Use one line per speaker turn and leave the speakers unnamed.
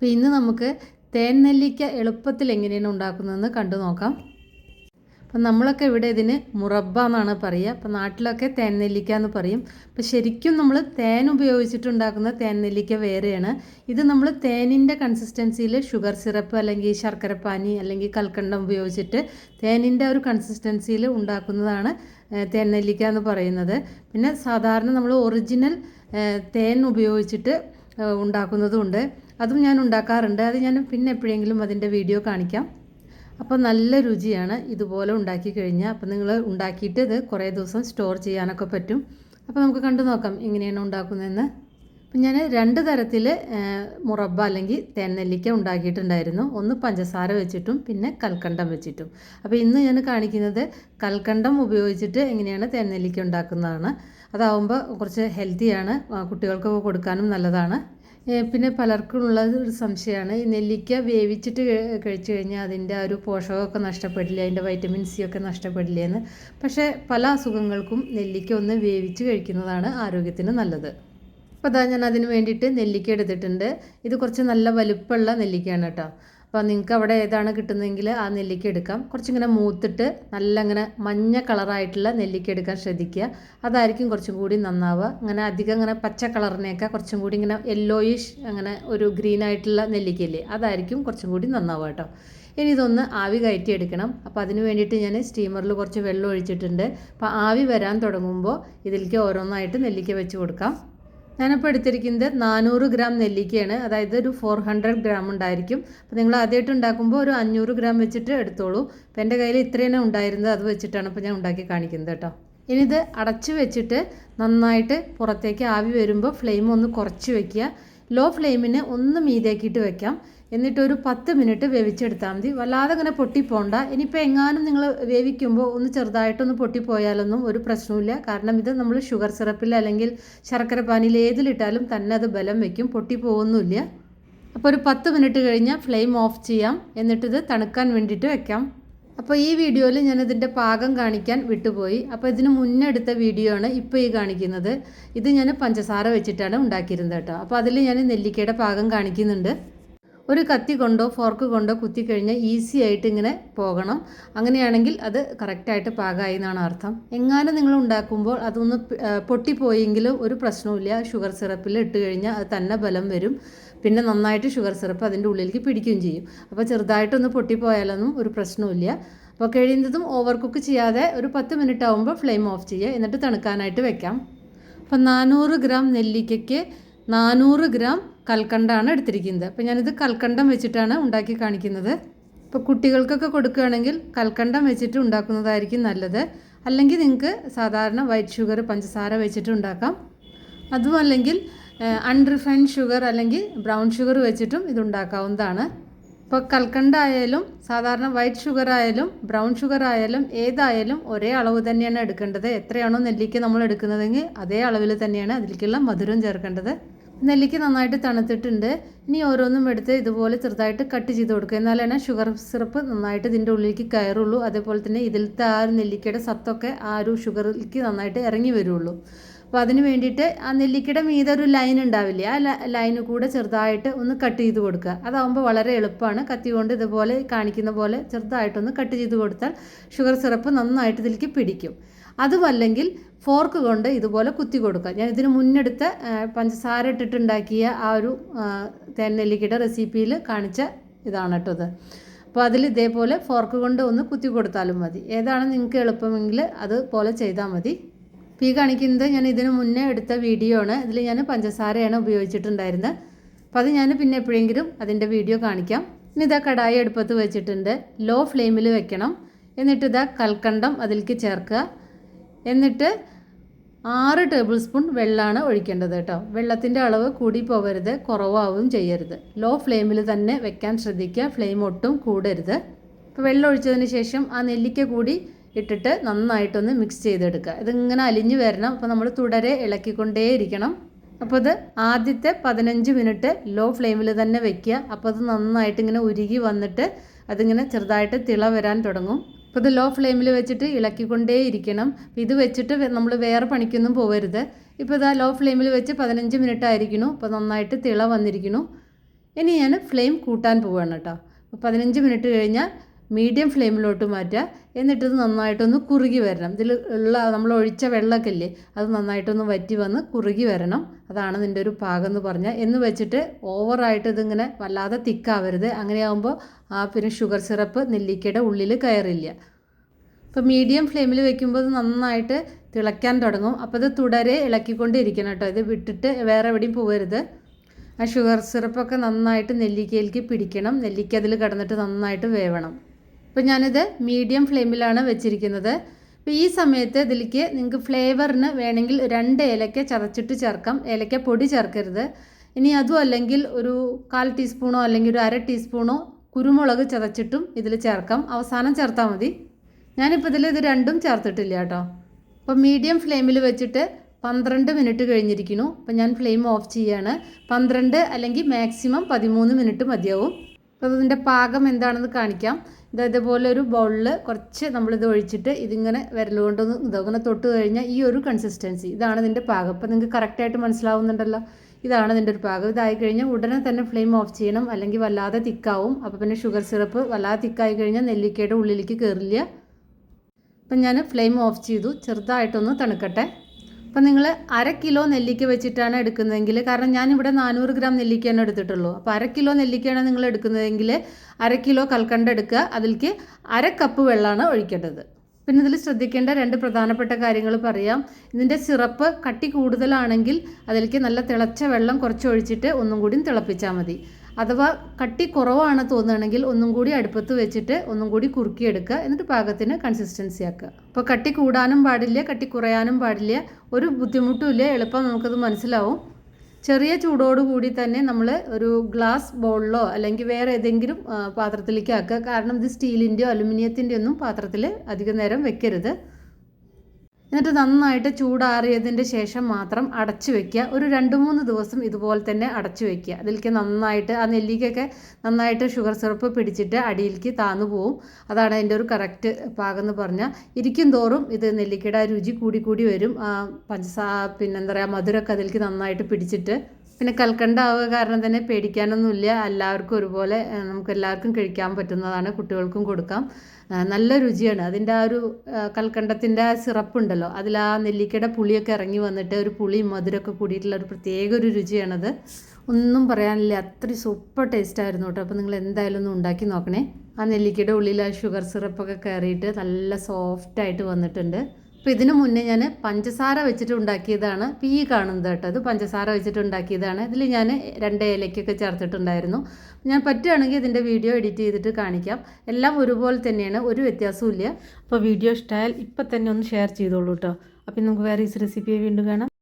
അപ്പോൾ ഇന്ന് നമുക്ക് തേൻ നെല്ലിക്ക എളുപ്പത്തിൽ എങ്ങനെയാണ് ഉണ്ടാക്കുന്നതെന്ന് കണ്ടു നോക്കാം. അപ്പം നമ്മളൊക്കെ ഇവിടെ ഇതിന് മുറബ്ബ എന്നാണ് പറയുക. അപ്പം നാട്ടിലൊക്കെ തേൻ നെല്ലിക്ക എന്ന് പറയും. അപ്പം ശരിക്കും നമ്മൾ തേൻ ഉപയോഗിച്ചിട്ടുണ്ടാക്കുന്ന തേൻ നെല്ലിക്ക വേറെയാണ്. ഇത് നമ്മൾ തേനിന്റെ കൺസിസ്റ്റൻസിയിൽ ഷുഗർ സിറപ്പ് അല്ലെങ്കിൽ ശർക്കരപ്പാനി അല്ലെങ്കിൽ കൽക്കണ്ടം ഉപയോഗിച്ചിട്ട് തേനിന്റെ ഒരു കൺസിസ്റ്റൻസിയിൽ ഉണ്ടാക്കുന്നതാണ് തേൻ നെല്ലിക്ക എന്ന് പറയുന്നത്. പിന്നെ സാധാരണ നമ്മൾ ഒറിജിനൽ തേൻ ഉപയോഗിച്ചിട്ട് ഉണ്ടാക്കുന്നതുമുണ്ട് അതും ഞാൻ ഉണ്ടാക്കാറുണ്ട്. അത് ഞാൻ പിന്നെ എപ്പോഴെങ്കിലും അതിന്റെ വീഡിയോ കാണിക്കാം. അപ്പോൾ നല്ല രുചിയാണ് ഇതുപോലെ ഉണ്ടാക്കി കഴിഞ്ഞാൽ. അപ്പോൾ നിങ്ങൾ ഉണ്ടാക്കിയിട്ട് ഇത് കുറേ ദിവസം സ്റ്റോർ ചെയ്യാനൊക്കെ പറ്റും. അപ്പോൾ നമുക്ക് കണ്ടു നോക്കാം എങ്ങനെയാണ് ഉണ്ടാക്കുന്നതെന്ന്. അപ്പം ഞാൻ രണ്ട് തരത്തിൽ മുറബ അല്ലെങ്കിൽ തേനെല്ലിക്ക ഉണ്ടാക്കിയിട്ടുണ്ടായിരുന്നു. ഒന്ന് പഞ്ചസാര വെച്ചിട്ടും പിന്നെ കൽക്കണ്ടം വെച്ചിട്ടും. അപ്പോൾ ഇന്ന് ഞാൻ കാണിക്കുന്നത് കൽക്കണ്ടം ഉപയോഗിച്ചിട്ട് എങ്ങനെയാണ് തേനെല്ലിക്ക ഉണ്ടാക്കുന്നതാണ്. അതാവുമ്പോൾ കുറച്ച് ഹെൽത്തിയാണ് കുട്ടികൾക്ക് കൊടുക്കാനും നല്ലതാണ്. പിന്നെ പലർക്കും ഉള്ള ഒരു സംശയമാണ് ഈ നെല്ലിക്ക വേവിച്ചിട്ട് കഴി- കഴിച്ചു കഴിഞ്ഞാൽ അതിന്റെ ആ ഒരു പോഷകമൊക്കെ നഷ്ടപ്പെടില്ല അതിന്റെ വൈറ്റമിൻ സി ഒക്കെ നഷ്ടപ്പെടില്ല എന്ന്. പക്ഷേ പല അസുഖങ്ങൾക്കും നെല്ലിക്ക ഒന്ന് വേവിച്ച് കഴിക്കുന്നതാണ് ആരോഗ്യത്തിന് നല്ലത്. അപ്പോൾ അതാ ഞാൻ അതിന് വേണ്ടിയിട്ട് നെല്ലിക്ക എടുത്തിട്ടുണ്ട്. ഇത് കുറച്ച് നല്ല വലുപ്പമുള്ള നെല്ലിക്കയാണ് കേട്ടോ. അപ്പോൾ നിങ്ങൾക്ക് അവിടെ ഏതാണ് കിട്ടുന്നതെങ്കിൽ ആ നെല്ലിക്ക എടുക്കാം. കുറച്ചിങ്ങനെ മൂത്തിട്ട് നല്ല ഇങ്ങനെ മഞ്ഞ കളറായിട്ടുള്ള നെല്ലിക്ക എടുക്കാൻ ശ്രദ്ധിക്കുക. അതായിരിക്കും കുറച്ചും കൂടി നന്നാവുക. അങ്ങനെ അധികം ഇങ്ങനെ പച്ച കളറിനെയൊക്കെ കുറച്ചും കൂടി ഇങ്ങനെ യെല്ലോയിഷ് അങ്ങനെ ഒരു ഗ്രീൻ ആയിട്ടുള്ള നെല്ലിക്കയില്ലേ അതായിരിക്കും കുറച്ചും കൂടി നന്നാവുക കേട്ടോ. ഇനി ഇതൊന്ന് ആവി കയറ്റി എടുക്കണം. അപ്പോൾ അതിന് വേണ്ടിയിട്ട് ഞാൻ സ്റ്റീമറിൽ കുറച്ച് വെള്ളം ഒഴിച്ചിട്ടുണ്ട്. അപ്പോൾ ആവി വരാൻ തുടങ്ങുമ്പോൾ ഇതിലേക്ക് ഓരോന്നായിട്ട് നെല്ലിക്ക വെച്ച് കൊടുക്കാം. ഞാനിപ്പോൾ എടുത്തിരിക്കുന്നത് നാനൂറ് ഗ്രാം നെല്ലിക്കയാണ്. അതായത് ഒരു ഫോർ ഹൺഡ്രഡ് ഗ്രാം ഉണ്ടായിരിക്കും. അപ്പോൾ നിങ്ങൾ ആദ്യമായിട്ട് ഉണ്ടാക്കുമ്പോൾ ഒരു അഞ്ഞൂറ് ഗ്രാം വെച്ചിട്ട് എടുത്തോളൂ. അപ്പോൾ എന്റെ കയ്യിൽ ഇത്രയാണ് ഉണ്ടായിരുന്നത്. അത് വെച്ചിട്ടാണ് ഇപ്പോൾ ഞാൻ ഉണ്ടാക്കി കാണിക്കുന്നത് കേട്ടോ. ഇനി ഇത് അടച്ച് വെച്ചിട്ട് നന്നായിട്ട് പുറത്തേക്ക് ആവി വരുമ്പോൾ ഫ്ലെയിം ഒന്ന് കുറച്ച് വെക്കുക. ലോ ഫ്ലെയിമിന് ഒന്ന് മീതേക്കിയിട്ട് വെക്കാം. എന്നിട്ട് ഒരു പത്ത് മിനിറ്റ് വേവിച്ചെടുത്താൽ മതി. വല്ലാതെ അങ്ങനെ പൊട്ടിപ്പോണ്ട. ഇനിയിപ്പോൾ എങ്ങാനും നിങ്ങൾ വേവിക്കുമ്പോൾ ഒന്ന് ചെറുതായിട്ടൊന്ന് പൊട്ടിപ്പോയാലൊന്നും ഒരു പ്രശ്നമില്ല കാരണം ഇത് നമ്മൾ ഷുഗർ സിറപ്പിൽ അല്ലെങ്കിൽ ശർക്കര പാനിയിൽ ഏതിലിട്ടാലും തന്നെ അത് ബലം വയ്ക്കും പൊട്ടിപ്പോകുന്നില്ല അപ്പോൾ ഒരു പത്ത് മിനിറ്റ് കഴിഞ്ഞാൽ ഫ്ലെയിം ഓഫ് ചെയ്യാം. എന്നിട്ടിത് തണുക്കാൻ വേണ്ടിയിട്ട് വെക്കാം. അപ്പോൾ ഈ വീഡിയോയിൽ ഞാൻ ഇതിന്റെ പാകം കാണിക്കാൻ വിട്ടുപോയി. അപ്പോൾ ഇതിന് മുന്നേ എടുത്ത വീഡിയോ ആണ് ഇപ്പോൾ ഈ കാണിക്കുന്നത്. ഇത് ഞാൻ പഞ്ചസാര വെച്ചിട്ടാണ് ഉണ്ടാക്കിയിരുന്നത് കേട്ടോ. അപ്പോൾ അതിൽ ഞാൻ നെല്ലിക്കയുടെ പാകം കാണിക്കുന്നുണ്ട്. ഒരു കത്തി കൊണ്ടോ ഫോർക്ക് കൊണ്ടോ കുത്തിക്കഴിഞ്ഞാൽ ഈസി ആയിട്ട് ഇങ്ങനെ പോകണം. അങ്ങനെയാണെങ്കിൽ അത് കറക്റ്റായിട്ട് പാകമായി എന്നാണ് അർത്ഥം. എങ്ങാനും നിങ്ങൾ ഉണ്ടാക്കുമ്പോൾ അതൊന്ന് പൊട്ടിപ്പോയെങ്കിലും ഒരു പ്രശ്നവുമില്ല. ഷുഗർ സിറപ്പിൽ ഇട്ട് കഴിഞ്ഞാൽ അത് തന്നെ ബലം വരും. പിന്നെ നന്നായിട്ട് ഷുഗർ സിറപ്പ് അതിന്റെ ഉള്ളിലേക്ക് പിടിക്കുകയും ചെയ്യും. അപ്പോൾ ചെറുതായിട്ടൊന്ന് പൊട്ടിപ്പോയാലൊന്നും ഒരു പ്രശ്നവുമില്ല. അപ്പോൾ കഴിയുന്നതും ഓവർ കുക്ക് ചെയ്യാതെ ഒരു പത്ത് മിനിറ്റ് ആകുമ്പോൾ ഫ്ലെയിം ഓഫ് ചെയ്യുക. എന്നിട്ട് തണുക്കാനായിട്ട് വെക്കാം. അപ്പം നാനൂറ് ഗ്രാം നെല്ലിക്കയ്ക്ക് നാനൂറ് ഗ്രാം കൽക്കണ്ടാണ് എടുത്തിരിക്കുന്നത്. അപ്പോൾ ഞാനിത് കൽക്കണ്ടം വെച്ചിട്ടാണ് ഉണ്ടാക്കി കാണിക്കുന്നത്. ഇപ്പോൾ കുട്ടികൾക്കൊക്കെ കൊടുക്കുകയാണെങ്കിൽ കൽക്കണ്ടം വെച്ചിട്ട് ഉണ്ടാക്കുന്നതായിരിക്കും നല്ലത്. അല്ലെങ്കിൽ നിങ്ങൾക്ക് സാധാരണ വൈറ്റ് ഷുഗർ പഞ്ചസാര വെച്ചിട്ട് ഉണ്ടാക്കാം. അതും അല്ലെങ്കിൽ അൺറിഫൈൻഡ് ഷുഗർ അല്ലെങ്കിൽ ബ്രൗൺ ഷുഗർ വെച്ചിട്ടും ഇത് ഉണ്ടാക്കാവുന്നതാണ്. ഇപ്പോൾ കൽക്കണ്ട ആയാലും സാധാരണ വൈറ്റ് ഷുഗർ ആയാലും ബ്രൗൺ ഷുഗർ ആയാലും ഏതായാലും ഒരേ അളവ് തന്നെയാണ് എടുക്കേണ്ടത്. എത്രയാണോ നെല്ലിക്ക നമ്മൾ എടുക്കുന്നതെങ്കിൽ അതേ അളവിൽ തന്നെയാണ് അതിലേക്കുള്ള മധുരം ചേർക്കേണ്ടത്. നെല്ലിക്ക നന്നായിട്ട് തണുത്തിട്ടുണ്ട്. ഇനി ഓരോന്നും എടുത്ത് ഇതുപോലെ ചെറുതായിട്ട് കട്ട് ചെയ്ത് കൊടുക്കുക. എന്നാലാണ് ഷുഗർ സിറപ്പ് നന്നായിട്ട് ഇതിന്റെ ഉള്ളിലേക്ക് കയറുള്ളൂ. അതേപോലെ തന്നെ ഇതിലത്തെ ആ ഒരു നെല്ലിക്കയുടെ സത്തൊക്കെ ആ ഒരു ഷുഗറിലേക്ക് നന്നായിട്ട് ഇറങ്ങി വരുള്ളൂ. അപ്പോൾ അതിന് വേണ്ടിയിട്ട് ആ നെല്ലിക്കയുടെ മീതെ ഒരു ലൈൻ ഉണ്ടാവില്ലേ? ആ ലൈന് കൂടെ ചെറുതായിട്ട് ഒന്ന് കട്ട് ചെയ്ത് കൊടുക്കുക. അതാവുമ്പോൾ വളരെ എളുപ്പമാണ്. കത്തി കൊണ്ട് ഇതുപോലെ കാണിക്കുന്ന പോലെ ചെറുതായിട്ടൊന്ന് കട്ട് ചെയ്ത് കൊടുത്താൽ ഷുഗർ സിറപ്പ് നന്നായിട്ട് ഇതിലേക്ക് പിടിക്കും. അതുമല്ലെങ്കിൽ ഫോർക്ക് കൊണ്ട് ഇതുപോലെ കുത്തി കൊടുക്കുക ഞാൻ ഇതിന് മുന്നെടുത്ത പഞ്ചസാര ഇട്ടിട്ടുണ്ടാക്കിയ ആ ഒരു ആ, തേൻ നെല്ലിക്കയുടെ റെസിപ്പിയിൽ കാണിച്ച ഇതാണ് കേട്ടോ അപ്പോൾ അതിൽ ഇതേപോലെ ഫോർക്ക് കൊണ്ട് ഒന്ന് കുത്തി കൊടുത്താലും മതി. ഏതാണ് നിങ്ങൾക്ക് എളുപ്പമെങ്കിൽ അതുപോലെ ചെയ്താൽ മതി. ഇപ്പോൾ ഈ കാണിക്കുന്നത് ഞാൻ ഇതിന് മുന്നേ എടുത്ത വീഡിയോ ആണ്. ഇതിൽ ഞാൻ പഞ്ചസാരയാണ് ഉപയോഗിച്ചിട്ടുണ്ടായിരുന്നത്. അപ്പോൾ അത് ഞാൻ പിന്നെ എപ്പോഴെങ്കിലും അതിന്റെ വീഡിയോ കാണിക്കാം. ഇനി ഇതാ കടായി അടുപ്പത്ത് വെച്ചിട്ടുണ്ട്. ലോ ഫ്ലെയിമിൽ വെക്കണം. എന്നിട്ട് ഇതാ കൽക്കണ്ടം അതിലേക്ക് ചേർക്കുക. എന്നിട്ട് ആറ് ടേബിൾ സ്പൂൺ വെള്ളമാണ് ഒഴിക്കേണ്ടത് കേട്ടോ. വെള്ളത്തിന്റെ അളവ് കൂടി പോകരുത് കുറവാവും ചെയ്യരുത്. ലോ ഫ്ലെയിമിൽ തന്നെ വെക്കാൻ ശ്രദ്ധിക്കുക ഫ്ലെയിം ഒട്ടും കൂടരുത്. ഇപ്പോൾ വെള്ളം ഒഴിച്ചതിന് ശേഷം ആ നെല്ലിക്ക കൂടി ഇട്ടിട്ട് നന്നായിട്ടൊന്ന് മിക്സ് ചെയ്തെടുക്കുക. ഇതിങ്ങനെ അലിഞ്ഞു വരണം. അപ്പോൾ നമ്മൾ തുടരെ ഇളക്കിക്കൊണ്ടേയിരിക്കണം. അപ്പോൾ ഇത് ആദ്യത്തെ പതിനഞ്ച് മിനിറ്റ് ലോ ഫ്ലെയിമിൽ തന്നെ വെക്കുക. അപ്പോൾ അത് നന്നായിട്ട് ഇങ്ങനെ ഉരുകി വന്നിട്ട് അതിങ്ങനെ ചെറുതായിട്ട് തിള വരാൻ തുടങ്ങും. അപ്പോൾ ഇത് ലോ ഫ്ലെയിമിൽ വെച്ചിട്ട് ഇളക്കിക്കൊണ്ടേ ഇരിക്കണം. ഇത് വെച്ചിട്ട് നമ്മൾ വേറെ പണിക്കൊന്നും പോകരുത് ഇപ്പോൾ ഇതാ ലോ ഫ്ലെയിമിൽ വെച്ച് പതിനഞ്ച് മിനിറ്റ് ആയിരിക്കണു അപ്പോൾ നന്നായിട്ട് തിള വന്നിരിക്കണു ഇനി ഞാൻ ഫ്ലെയിം കൂട്ടാൻ പോവുകയാണ് കേട്ടോ. അപ്പോൾ പതിനഞ്ച് മിനിറ്റ് കഴിഞ്ഞാൽ മീഡിയം ഫ്ലെയിമിലോട്ട് മാറ്റുക. എന്നിട്ട് ഇത് നന്നായിട്ടൊന്ന് കുറുകി വരണം. ഇതിൽ ഉള്ള നമ്മൾ ഒഴിച്ച വെള്ളമൊക്കെ ഇല്ലേ അത് നന്നായിട്ടൊന്ന് വറ്റി വന്ന് കുറുകി വരണം. അതാണ് നിന്റെ ഒരു പാകം എന്ന് പറഞ്ഞാൽ എന്ന് വെച്ചിട്ട് ഓവറായിട്ട് ഇതിങ്ങനെ വല്ലാതെ തിക്കാവരുത്. അങ്ങനെയാകുമ്പോൾ ആ പിന്നെ ഷുഗർ സിറപ്പ് നെല്ലിക്കയുടെ ഉള്ളിൽ കയറില്ല. ഇപ്പോൾ മീഡിയം ഫ്ലെയിമിൽ വെക്കുമ്പോൾ നന്നായിട്ട് തിളയ്ക്കാൻ തുടങ്ങും. അപ്പോൾ ഇത് തുടരെ ഇളക്കിക്കൊണ്ടിരിക്കണം കേട്ടോ. ഇത് വിട്ടിട്ട് വേറെ എവിടെയും പോകരുത് ആ ഷുഗർ സിറപ്പൊക്കെ നന്നായിട്ട് നെല്ലിക്കയിലേക്ക് പിടിക്കണം. നെല്ലിക്ക അതിൽ കിടന്നിട്ട് നന്നായിട്ട് വേവണം. അപ്പോൾ ഞാനിത് മീഡിയം ഫ്ലെയിമിലാണ് വെച്ചിരിക്കുന്നത്. അപ്പോൾ ഈ സമയത്ത് ഇതിലേക്ക് നിങ്ങൾക്ക് ഫ്ലേവറിന് വേണമെങ്കിൽ രണ്ട് ഏലക്ക ചതച്ചിട്ട് ചേർക്കാം. ഏലക്ക പൊടി ചേർക്കരുത്. ഇനി അതും അല്ലെങ്കിൽ ഒരു കാൽ ടീസ്പൂണോ അല്ലെങ്കിൽ ഒരു അര ടീസ്പൂണോ കുരുമുളക് ചതച്ചിട്ടും ഇതിൽ ചേർക്കാം. അവസാനം ചേർത്താൽ മതി. ഞാനിപ്പോൾ ഇതിൽ ഇത് രണ്ടും ചേർത്തിട്ടില്ല കേട്ടോ. അപ്പോൾ മീഡിയം ഫ്ലെയിമിൽ വെച്ചിട്ട് പന്ത്രണ്ട് മിനിറ്റ് കഴിഞ്ഞിരിക്കുന്നു. അപ്പോൾ ഞാൻ ഫ്ലെയിം ഓഫ് ചെയ്യാണ്. പന്ത്രണ്ട് അല്ലെങ്കിൽ മാക്സിമം പതിമൂന്ന് മിനിറ്റ് മതിയാവും. അപ്പോൾ ഇതിന്റെ പാകം എന്താണെന്ന് കാണിക്കാം. ഇത് ഇതുപോലെ ഒരു ബൗളിൽ കുറച്ച് നമ്മളിത് ഒഴിച്ചിട്ട് ഇതിങ്ങനെ വിരലുകൊണ്ടൊന്ന് ഇതങ്ങനെ തൊട്ട് കഴിഞ്ഞാൽ ഈ ഒരു കൺസിസ്റ്റൻസി ഇതാണ് ഇതിന്റെ പാകം. അപ്പോൾ നിങ്ങൾക്ക് കറക്റ്റായിട്ട് മനസ്സിലാവുന്നുണ്ടല്ലോ. ഇതാണ് ഇതിന്റെ ഒരു പാകം. ഇതായി കഴിഞ്ഞാൽ ഉടനെ തന്നെ ഫ്ലെയിം ഓഫ് ചെയ്യണം. അല്ലെങ്കിൽ വല്ലാതെ തിക്കാവും. അപ്പോൾ പിന്നെ ഷുഗർ സിറപ്പ് വല്ലാതെ തിക്കായി കഴിഞ്ഞാൽ നെല്ലിക്കയുടെ ഉള്ളിലേക്ക് കയറില്ല അപ്പം ഞാൻ ഫ്ലെയിം ഓഫ് ചെയ്തു. ചെറുതായിട്ടൊന്ന് തണുക്കട്ടെ. അപ്പം നിങ്ങൾ അര കിലോ നെല്ലിക്ക വെച്ചിട്ടാണ് എടുക്കുന്നതെങ്കിൽ കാരണം ഞാനിവിടെ നാനൂറ് ഗ്രാം നെല്ലിക്കയാണ് എടുത്തിട്ടുള്ളൂ. അപ്പോൾ അര കിലോ നെല്ലിക്കയാണ് നിങ്ങൾ എടുക്കുന്നതെങ്കിൽ അര കിലോ കൽക്കണ്ട എടുക്കുക. അതിലേക്ക് അര കപ്പ് വെള്ളമാണ് ഒഴിക്കേണ്ടത്. പിന്നെ ഇതിൽ ശ്രദ്ധിക്കേണ്ട രണ്ട് പ്രധാനപ്പെട്ട കാര്യങ്ങൾ പറയാം. ഇതിന്റെ സിറപ്പ് കട്ടി കൂടുതലാണെങ്കിൽ അതിലേക്ക് നല്ല തിളച്ച വെള്ളം കുറച്ച് ഒഴിച്ചിട്ട് ഒന്നും കൂടി തിളപ്പിച്ചാൽ മതി. അഥവാ കട്ടി കുറവാണ് തോന്നുകയാണെങ്കിൽ ഒന്നും കൂടി അടുപ്പത്ത് വെച്ചിട്ട് ഒന്നും കൂടി കുറുക്കിയെടുക്കുക. എന്നിട്ട് പാകത്തിന് കൺസിസ്റ്റൻസി ആക്കുക. അപ്പോൾ കട്ടി കൂടാനും പാടില്ല കട്ടി കുറയാനും പാടില്ല ഒരു ബുദ്ധിമുട്ടുമില്ല എളുപ്പം നമുക്കത് മനസ്സിലാവും. ചെറിയ ചൂടോട് കൂടി തന്നെ നമ്മൾ ഒരു ഗ്ലാസ് ബൗളിലോ അല്ലെങ്കിൽ വേറെ ഏതെങ്കിലും പാത്രത്തിലേക്ക് ആക്കുക. കാരണം ഇത് സ്റ്റീലിന്റെയോ അലുമിനിയത്തിന്റെയോ ഒന്നും പാത്രത്തിൽ അധികം നേരം വെക്കരുത്. എന്നിട്ട് നന്നായിട്ട് ചൂടാറിയതിന്റെ ശേഷം മാത്രം അടച്ചു വെക്കുക. ഒരു രണ്ട് മൂന്ന് ദിവസം ഇതുപോലെ തന്നെ അടച്ചു വെക്കുക. അതിലേക്ക് നന്നായിട്ട് ആ നെല്ലിക്കൊക്കെ നന്നായിട്ട് ഷുഗർ സിറപ്പ് പിടിച്ചിട്ട് അടിയിലേക്ക് താന്നു പോവും. അതാണ് അതിന്റെ ഒരു കറക്റ്റ് പാകം എന്ന് പറഞ്ഞാൽ. ഇരിക്കും തോറും ഇത് നെല്ലിക്കയുടെ രുചി കൂടി കൂടി വരും. ആ പഞ്ചസാ പിന്നെന്താ പറയുക മധുരമൊക്കെ അതിലേക്ക് നന്നായിട്ട് പിടിച്ചിട്ട് പിന്നെ കൽക്കണ്ട ആവുക കാരണം തന്നെ പേടിക്കാനൊന്നുമില്ല. എല്ലാവർക്കും ഒരുപോലെ നമുക്ക് എല്ലാവർക്കും കഴിക്കാൻ പറ്റുന്നതാണ്. കുട്ടികൾക്കും കൊടുക്കാം. നല്ല രുചിയാണ്. അതിന്റെ ആ ഒരു കൽക്കണ്ടത്തിന്റെ ആ സിറപ്പ് ഉണ്ടല്ലോ അതിൽ ആ നെല്ലിക്കയുടെ പുളിയൊക്കെ ഇറങ്ങി വന്നിട്ട് ഒരു പുളി മധുരമൊക്കെ കൂടിയിട്ടുള്ള ഒരു പ്രത്യേക ഒരു രുചിയാണത്. ഒന്നും പറയാനില്ല. അത്രയും സൂപ്പർ ടേസ്റ്റ് ആയിരുന്നു കേട്ടോ. അപ്പോൾ നിങ്ങൾ എന്തായാലും ഒന്ന് ഉണ്ടാക്കി നോക്കണേ. ആ നെല്ലിക്കയുടെ ഉള്ളിൽ ആ ഷുഗർ സിറപ്പൊക്കെ കയറിയിട്ട് നല്ല സോഫ്റ്റായിട്ട് വന്നിട്ടുണ്ട്. അപ്പോൾ ഇതിനു മുന്നേ ഞാൻ പഞ്ചസാര വെച്ചിട്ട് ഉണ്ടാക്കിയതാണ്. ഇപ്പോൾ ഈ കാണുന്നത് കേട്ടോ. ഇത് പഞ്ചസാര വെച്ചിട്ട് ഉണ്ടാക്കിയതാണ്. ഇതിൽ ഞാൻ രണ്ട് ഏലക്കൊക്കെ ചേർത്തിട്ടുണ്ടായിരുന്നു. ഞാൻ പറ്റുകയാണെങ്കിൽ ഇതിന്റെ വീഡിയോ എഡിറ്റ് ചെയ്തിട്ട് കാണിക്കാം. എല്ലാം ഒരുപോലെ തന്നെയാണ്. ഒരു വ്യത്യാസവും ഇല്ല അപ്പോൾ വീഡിയോ ഇഷ്ടമായാൽ ഇപ്പം തന്നെ ഒന്ന് ഷെയർ ചെയ്തോളൂ കേട്ടോ. അപ്പോൾ നമുക്ക് വേറെ ഈ റെസിപ്പിയെ വീണ്ടും കാണാം.